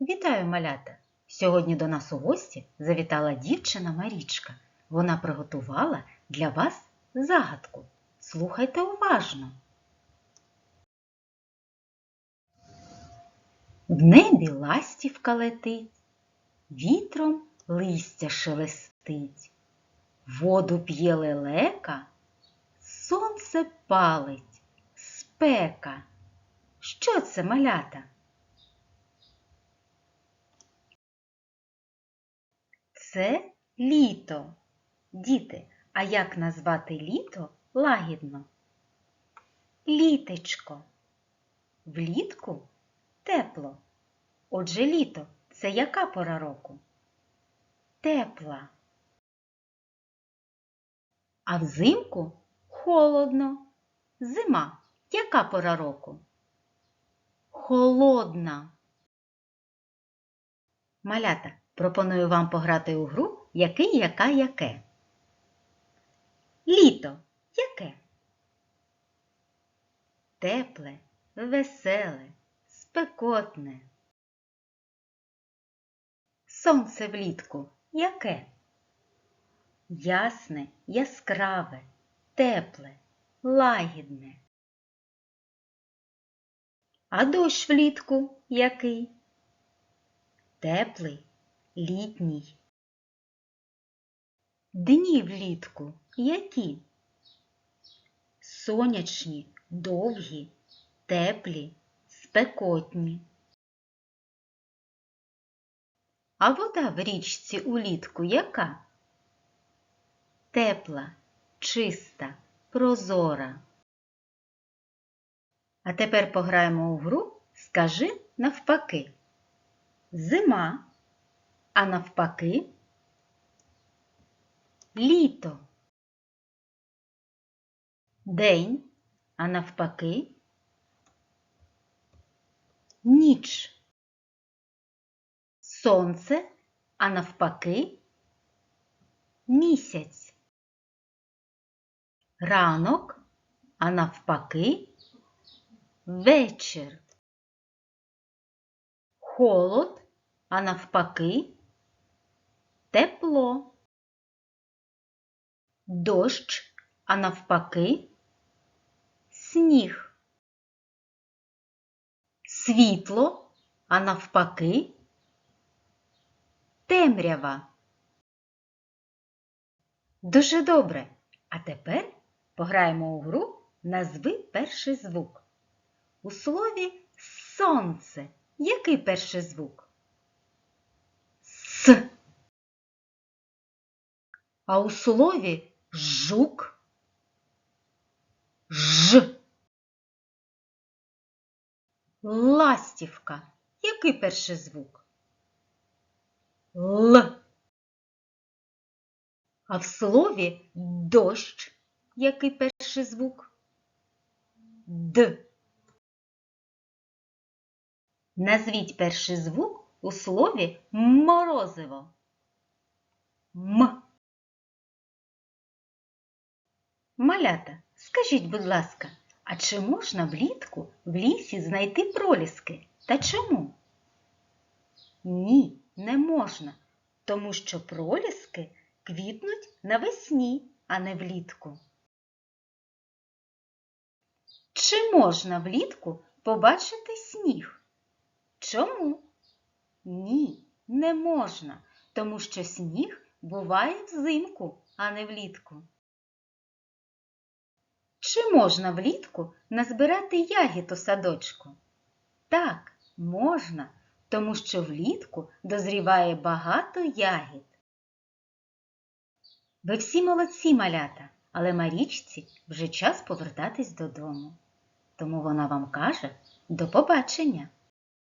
Вітаю, малята! Сьогодні до нас у гості завітала дівчина Марічка. Вона приготувала для вас загадку. Слухайте уважно. В небі ластівка летить, вітром листя шелестить, воду п'є лелека, сонце палить, спека. Що це малята? Це літо. Діти, а як назвати літо лагідно? Літечко. Влітку тепло. Отже, літо це яка пора року? Тепла. А взимку холодно. Зима яка пора року? Холодна. Малята, пропоную вам пограти у гру який, яка, яке. Літо яке? Тепле, веселе, спекотне. Сонце влітку яке? Ясне, яскраве, тепле, лагідне. А дощ влітку який? Теплий, літній. Дні влітку які? Сонячні, довгі, теплі, спекотні. А вода в річці улітку яка? Тепла, чиста, прозора. А тепер пограємо у гру Скажи навпаки. Зима, а навпаки літо. День, а навпаки ніч. Сонце, а навпаки місяць. Ранок, а навпаки вечір. Холод, а навпаки тепло. Дощ, а навпаки сніг. Світло, а навпаки темрява. Дуже добре. А тепер пограємо у гру Назви перший звук. У слові сонце. Який перший звук? С. А у слові жук Ж. Ластівка. Який перший звук? Л. А в слові дощ. Який перший звук? Д. Назвіть перший звук у слові морозиво. М. Малята, скажіть, будь ласка, а чи можна влітку в лісі знайти проліски? Та чому? Ні, не можна, тому що проліски квітнуть навесні, а не влітку. Чи можна влітку побачити сніг? Чому? Ні, не можна, тому що сніг буває взимку, а не влітку. Чи можна влітку назбирати ягід у садочку? Так, можна, тому що влітку дозріває багато ягід. Ви всі молодці малята, але Марічці вже час повертатись додому. Тому вона вам каже до побачення!